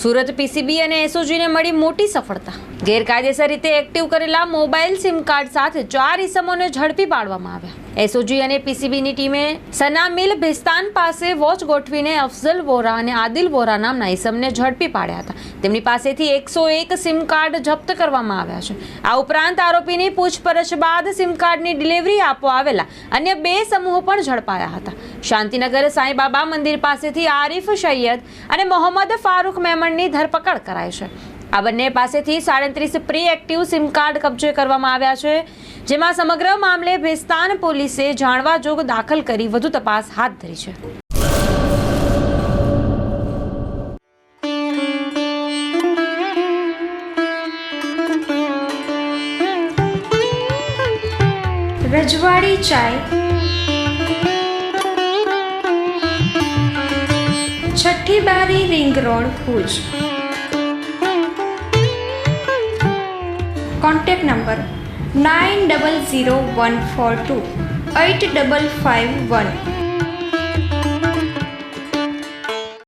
Surat PCB અને એસઓજીને મળી મોટી સફળતા. ગેરકાયદેસર રીતે એક્ટિવ કરેલા મોબાઈલ સિમ કાર્ડ સાથે ચાર ઇસમોને ઝડપી પાડવામાં આવ્યા. એસઓજી અને પીસીબીની ટીમે સનામિલ ભિસ્તાન પાસે વોચ ગોઠવીને અફઝલ વોરા અને આદિલ વોરા નામના ઇસમને ઝડપી પાડ્યા હતા. તેમની પાસેથી એકસો એક સિમ કાર્ડ જપ્ત કરવામાં આવ્યા છે. આ ઉપરાંત આરોપીની પૂછપરછ બાદ સિમ કાર્ડની ડિલિવરી આપવા આવેલા અન્ય બે સમૂહો પણ ઝડપાયા હતા. શાંતિનગર સાંઈબાબા મંદિર પાસેથી આરિફ સૈયદ અને મોહમ્મદ ફારૂક મેમણની ધરપકડ કરાઈ છે. આ બંને પાસેથી સાડત્રીસ પ્રી એક્ટિવ સિમ કાર્ડ કબજે કરવામાં આવ્યા છે, જેમાં સમગ્ર મામલે ભેસ્તાન પોલીસે જાણવા જોગ દાખલ કરી વધુ તપાસ હાથ ધરી છે. રજવાડી ચાય. છઠ્ઠી બારી ring road Bhuj. Contact number nine double zero one four two eight double five one.